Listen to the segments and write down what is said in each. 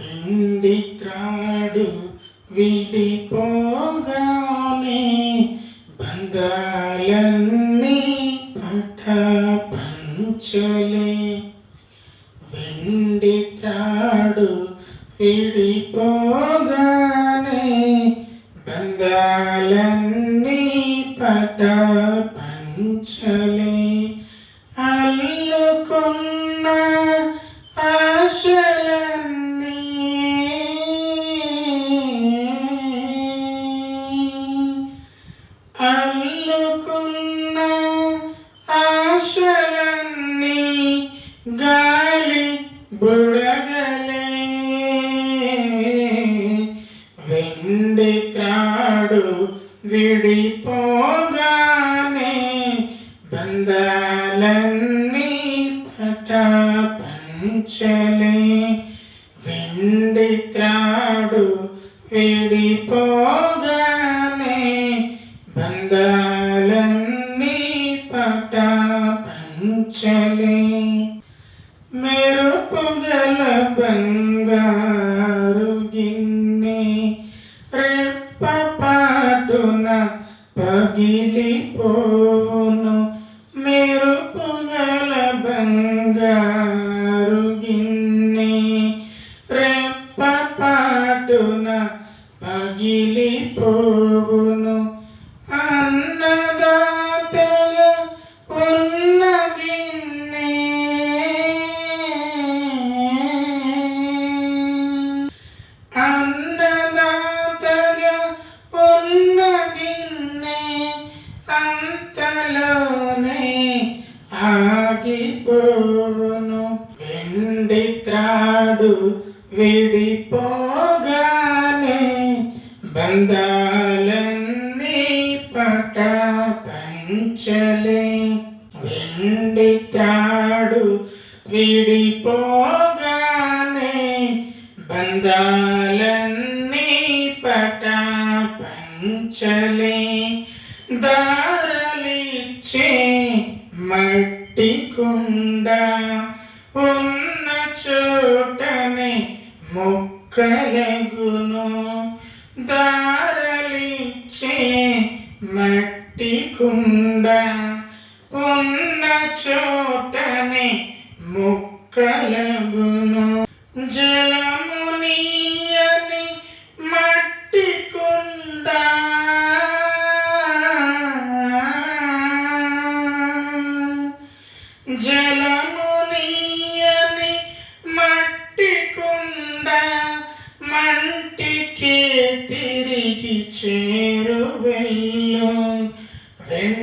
ఉండిత్రాడు విడిపోగానే బంధాలన్నీ పట పంచలే. వెండి త్రాడు విడిపోగానే బంధాలన్నీ పట పంచలే. గాలి బుడగలే వెండి త్రాడు విడిపోగానే బంధాలన్నీ పట పంచలే వెండి త్రాడు విడిపోగానే మెరుపుగల బంగారు గిన్నె రెప్పపాటున పగిలిపోను మెరుపుగల బంగారు గిన్నె రెప్పపాటున పగిలిపోవును అన్నదాతగా ఆగిపోను వెండి త్రాడు విడిపోగానే బంధాలన్నీ పట పంచలే. వెండి త్రాడు విడిపోగానే బంధాల కుండ ఉన్న చోటనే మొక్కలగును. దారలిచ్చే మట్టి కుండ. ఉన్న చోటనే మొక్కలగును. జల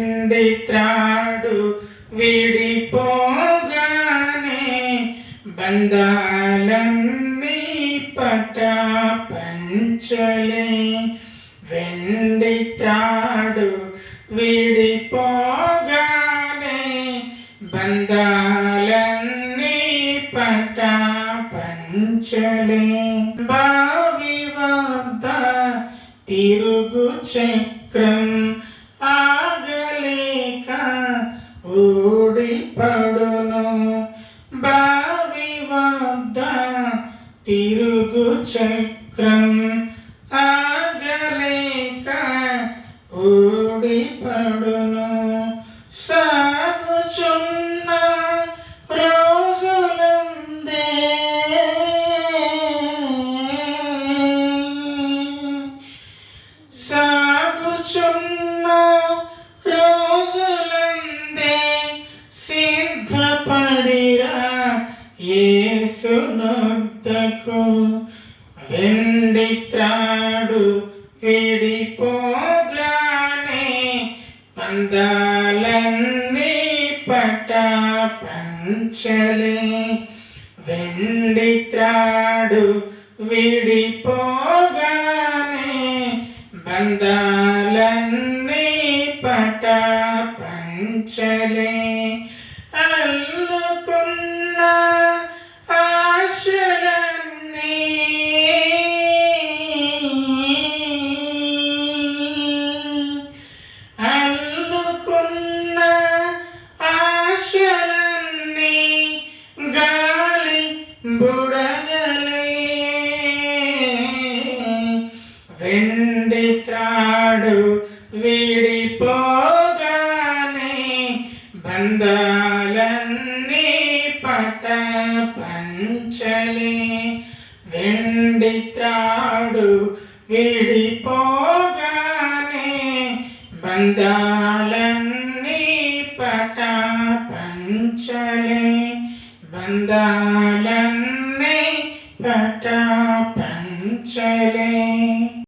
వెండి త్రాడు విడిపోగానే బంధాలన్నీ పట పంచలే. వెండి త్రాడు విడిపోగానే బంధాలన్నీ పట పంచలే. బావి వద్ద తిరుగు చక్రం ఆగలేక ఊడిపడును. బావి వద్ద తిరుగు చక్రం ఆగలేక ఊడిపడును. పందాలన్నీ పట పంచలే. వెండి త్రాడు విడిపోగానే బంధాలన్నీ పట పంచలే. రెండిత్రాడు విడిపోగానే బంధాలన్నీ పట పంచలే. వెండిత్రాడు విడిపోగానే బంధాలన్నీ పట పంచలే. బంధాలు